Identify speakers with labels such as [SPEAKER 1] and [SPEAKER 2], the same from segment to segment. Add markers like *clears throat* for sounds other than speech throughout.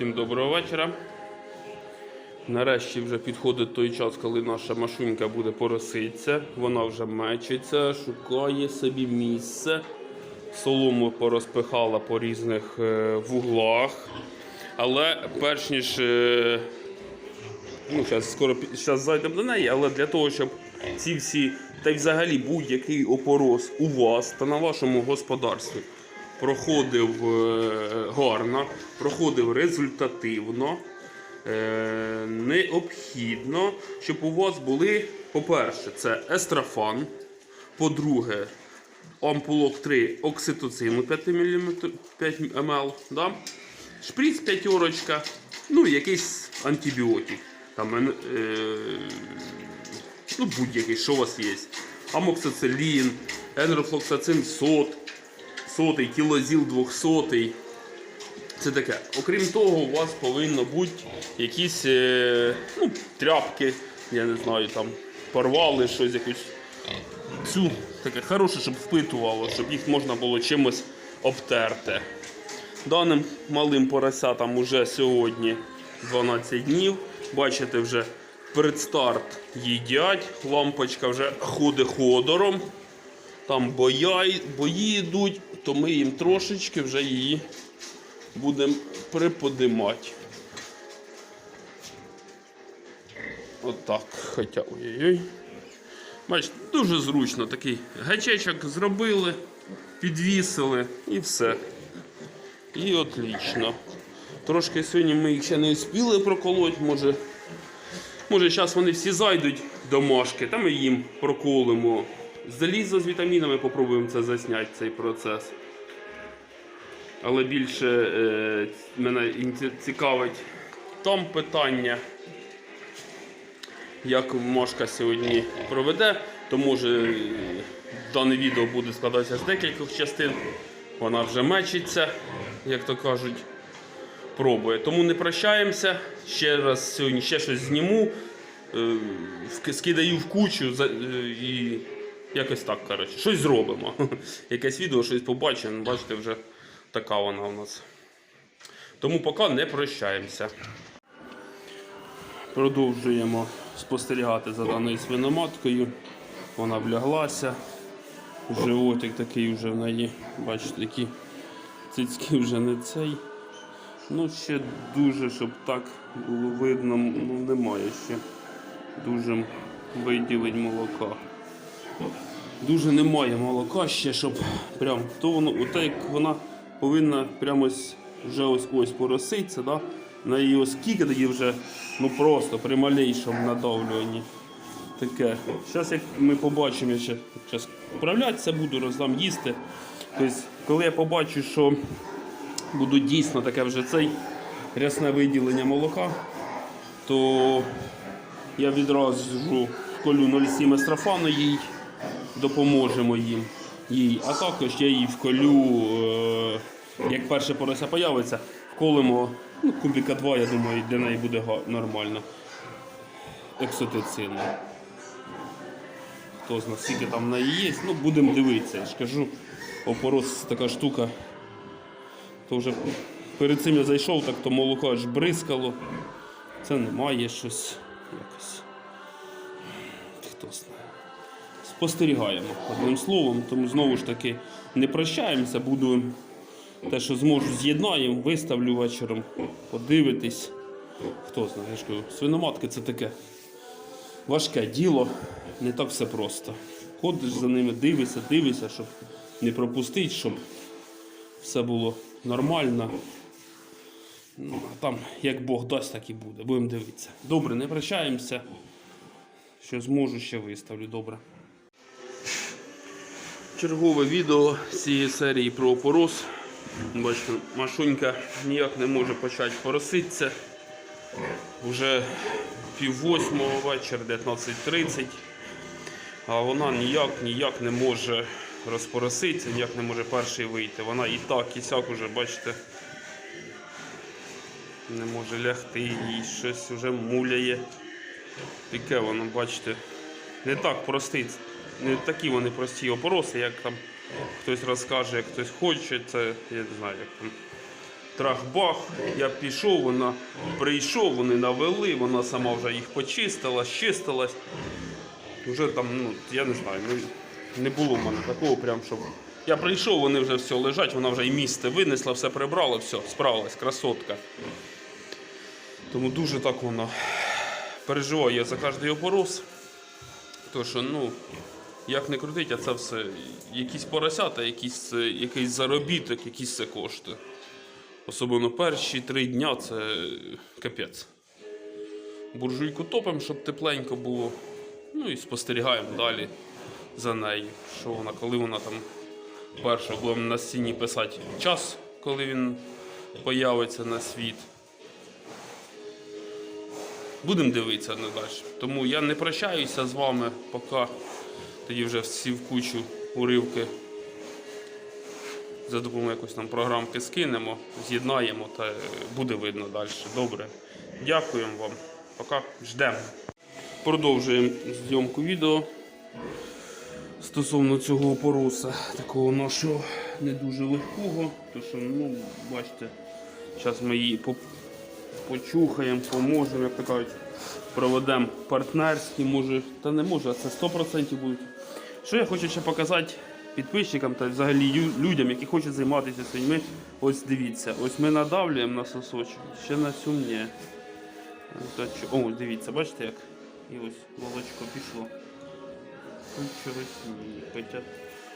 [SPEAKER 1] Всім доброго вечора. Нарешті вже підходить той час, коли наша машунька буде пороситися. Вона вже мечиться, шукає собі місце. Солому порозпихала по різних е, вуглах. Але перш ніж. е, ну, зараз скоро щас зайдемо до неї, але для того, щоб ці всі, та й взагалі будь-який опорос у вас та на вашому господарстві проходив е, гарно, проходив результативно, е, необхідно, щоб у вас були, по-перше, це естрафан, по-друге, ампулок 3 окситоцину 5 мм, 5 мл, да? шприц п'ятерочка, ну і якийсь антибіотик. Там, е, ну, будь-який, що у вас є. Амоксицилін, енрофлоксацин сот, сотий, кілозіл 200. Це таке. Окрім того, у вас повинно бути якісь е, ну, тряпки, я не знаю, там порвали щось, якусь цю таке хороше, щоб впитувало, щоб їх можна було чимось обтерти. Даним малим поросятам уже сьогодні 12 днів. Бачите, вже предстарт їдять, лампочка вже ходить ходором. Там боя, бої йдуть, то ми їм трошечки вже її будемо приподимати. Отак. Хоча ой-ой-ой. Бачите, дуже зручно такий гачечок зробили, підвісили і все. І отлично. Трошки сьогодні ми їх ще не успіли проколоти, може. Може, зараз вони всі зайдуть домашки, та ми їм проколимо. Залізо з вітамінами попробуємо це засняти, цей процес. Але більше е, мене цікавить там питання, як Мошка сьогодні проведе, то може дане відео буде складатися з декількох частин. Вона вже мечиться, як то кажуть, пробує. Тому не прощаємося. Ще раз сьогодні ще щось зніму, е, скидаю в кучу е, і якось так, коротше, щось зробимо. *laughs* Якесь відео, щось побачимо. Бачите, вже така вона у нас. Тому поки не прощаємося. Продовжуємо спостерігати за даною свиноматкою. Вона вляглася. Животик такий вже в неї. Бачите, такі цицьки вже не цей. Ну, ще дуже, щоб так було видно, ну немає ще. Дуже виділить молока. Дуже немає молока ще, щоб прям то воно, оте як вона повинна прямо вже ось ось пороситися, да? на її ось скільки тоді вже ну просто при малейшому надавлюванні. Таке. Зараз як ми побачимо, я ще зараз вправлятися буду, роздам їсти. Тобто, коли я побачу, що буде дійсно таке вже цей рясне виділення молока, то я відразу вколю 0,7 естрофану їй, допоможемо їм. їй. А також я їй вколю, е, як перше порося появиться, вколимо ну, кубіка 2, я думаю, для неї буде нормально. Ексотицину. Хто знає, скільки там в неї є, ну будемо дивитися. Я ж кажу, опорос така штука. То вже перед цим я зайшов, так то молоко аж бризкало. Це немає щось якось. Хто знає. Спостерігаємо одним словом, тому знову ж таки не прощаємося, буду те, що зможу, з'єднаємо, виставлю вечором, подивитись. Хто знає, я ж кажу, свиноматки це таке важке діло, не так все просто. Ходиш за ними, дивишся, дивишся, щоб не пропустити, щоб все було нормально. Ну, там, як Бог дасть, так і буде. Будемо дивитися. Добре, не прощаємося. Що зможу, ще виставлю. Добре. Чергове відео з цієї серії про опорос. Бачите, Машунька ніяк не може почати пороситися. Вже пів восьмого вечора, 19.30. А вона ніяк ніяк не може розпороситися, ніяк не може перший вийти. Вона і так, і сяк уже, бачите, не може лягти, їй щось вже муляє. Таке воно, бачите, не так простий, не такі вони прості опороси, як там хтось розкаже, як хтось хоче, це я не знаю, як там Трах-бах, я пішов, вона прийшов, вони навели, вона сама вже їх почистила, щистилась. Вже там, ну, я не знаю, ну, не було в мене такого, прям, щоб. Я прийшов, вони вже все лежать, вона вже і місце винесла, все прибрала, все, справилась, красотка. Тому дуже так вона переживаю я за кожний опорос. То що, ну, як не крутить, а це все якісь поросята, якісь, е, якийсь заробіток, якісь це кошти. Особливо перші три дня це капець. Буржуйку топимо, щоб тепленько було. Ну і спостерігаємо далі за нею. Що вона, коли вона там перша будемо на стіні писати час, коли він появиться на світ. Будемо дивитися на далі. Тому я не прощаюся з вами, поки тоді вже всі в кучу уривки за допомогою якоїсь там програмки скинемо, з'єднаємо та е, буде видно далі. Добре. Дякуємо вам. Пока ждемо. Продовжуємо зйомку відео стосовно цього опоруса, такого нашого не дуже легкого. То що, ну, бачите, зараз ми її почухаємо, поможемо, як то кажуть, проведемо партнерські, може, та не може, а це 100% будуть. Що я хочу ще показати підписчикам та взагалі людям, які хочуть займатися свиньми. Ось дивіться, ось ми надавлюємо на сосочок, ще на цю ні. О, дивіться, бачите як? І ось молочко пішло. Тут чогось ні. Хоча,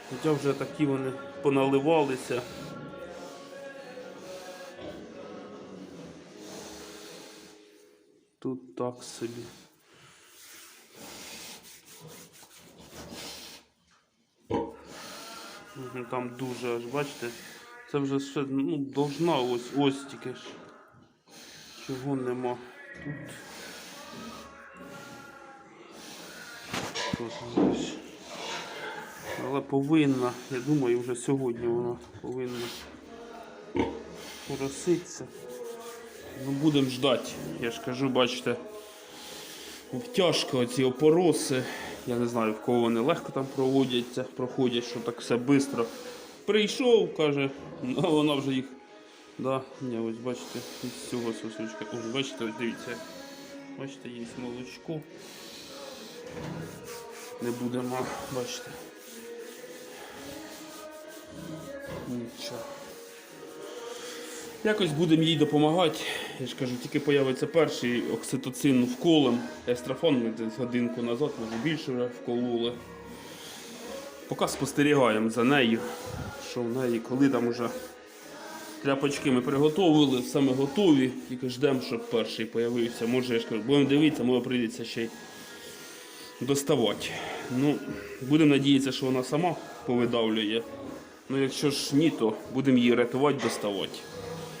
[SPEAKER 1] хоча вже такі вони поналивалися. Тут так собі. Там дуже аж бачите. Це вже все ну, должна ось ось тільки ж. Чого нема. Тут. Але повинна, я думаю, вже сьогодні вона повинна пороситися. Ну, будемо ждати. Я ж кажу, бачите, тяжко оці опороси. Я не знаю, в кого вони легко там проводяться, проходять, що так все швидко. Прийшов, каже, ну вона вже їх. Да, ні, ось бачите, із цього сосочка. Ось бачите, ось дивіться. Бачите, є молочко. Не будемо, бачите. Нічого. Якось будемо їй допомагати. Я ж кажу, тільки появиться перший окситоцин вколем. Естрафон ми десь годинку назад, може більше вже вкололи. Поки спостерігаємо за нею, що в неї, коли там вже тряпочки ми приготовили, все ми готові, тільки ждемо, щоб перший появився. Може, я ж кажу, будемо дивитися, може прийдеться ще й доставати. Ну, будемо надіятися, що вона сама повидавлює. Ну, якщо ж ні, то будемо її рятувати, доставати.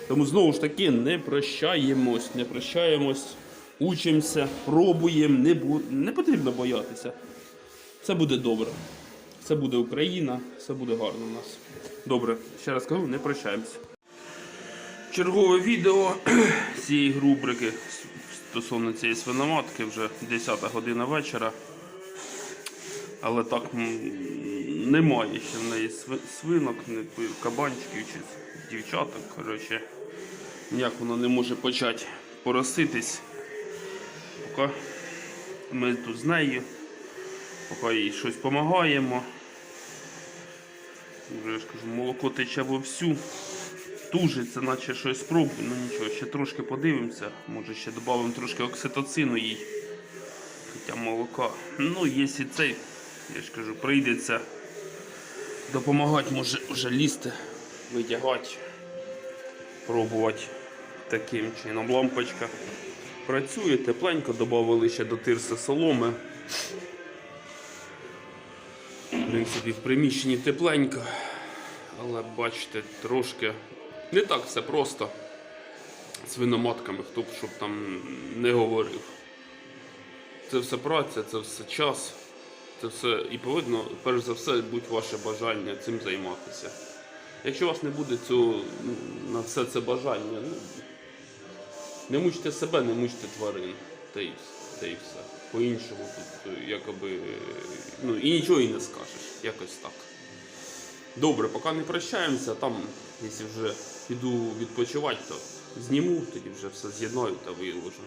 [SPEAKER 1] Тому знову ж таки не прощаємось, не прощаємось, учимося, пробуємо, не, бу... не потрібно боятися. Все буде добре. Все буде Україна, все буде гарно у нас. Добре, ще раз кажу, не прощаємося. Чергове відео *clears throat* цієї рубрики стосовно цієї свиноматки вже 10 година вечора. Але так немає ще в неї свинок, кабанчиків чи дівчаток. Коротше, ніяк вона не може почати пороситись. Поки ми тут з нею, поки їй щось допомагаємо. Вже я ж кажу, молоко тече вовсю. Тужиться, наче щось спробує, ну нічого, ще трошки подивимося. Може ще додамо трошки окситоцину їй. Хоча молока. Ну, якщо цей, я ж кажу, прийдеться допомагати, може вже лізти, витягати, пробувати таким чином. Лампочка працює, тепленько, додали ще до тирси соломи. В принципі, в приміщенні тепленько, але бачите, трошки не так все просто з свиноматками, хто б щоб там не говорив. Це все праця, це все час, це все і повинно, перш за все, бути ваше бажання цим займатися. Якщо у вас не буде цього, на все це бажання, ну, не мучте себе, не мучте тварин. Та й, та й все. По-іншому тут е, якоби. е, Ну і нічого і не скажеш. Якось так. Добре, поки не прощаємося, там, якщо вже піду відпочивати, то зніму, тоді вже все з'єднаю та виложу.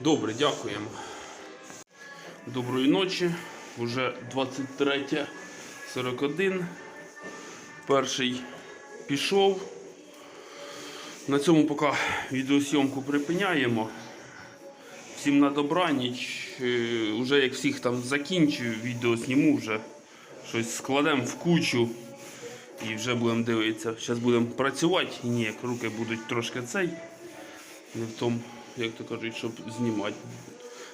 [SPEAKER 1] Добре, дякуємо. Доброї ночі. Уже 23.41. Перший пішов. На цьому поки відеосйомку припиняємо. Всім на добраніч. Е, Уже як всіх там закінчую, відео зніму вже. Щось складемо в кучу і вже будемо дивитися. Зараз будемо працювати. Ні, як руки будуть трошки цей. Не в тому, як то кажуть, щоб знімати.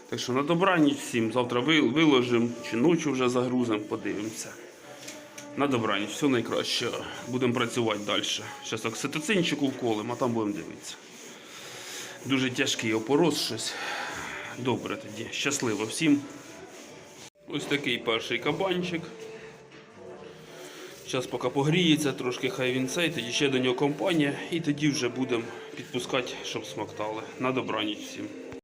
[SPEAKER 1] Так що на добраніч всім. Завтра виложимо чи ночі вже загрузимо, подивимося. На добраніч, все найкраще. Будемо працювати далі. Зараз окситоцинчику вколимо, а там будемо дивитися. Дуже тяжкий опорос щось. Добре тоді. Щасливо всім. Ось такий перший кабанчик. Зараз поки погріється, трошки хай він цей, тоді ще до нього компанія, і тоді вже будемо підпускати, щоб смоктали. На добраніч всім.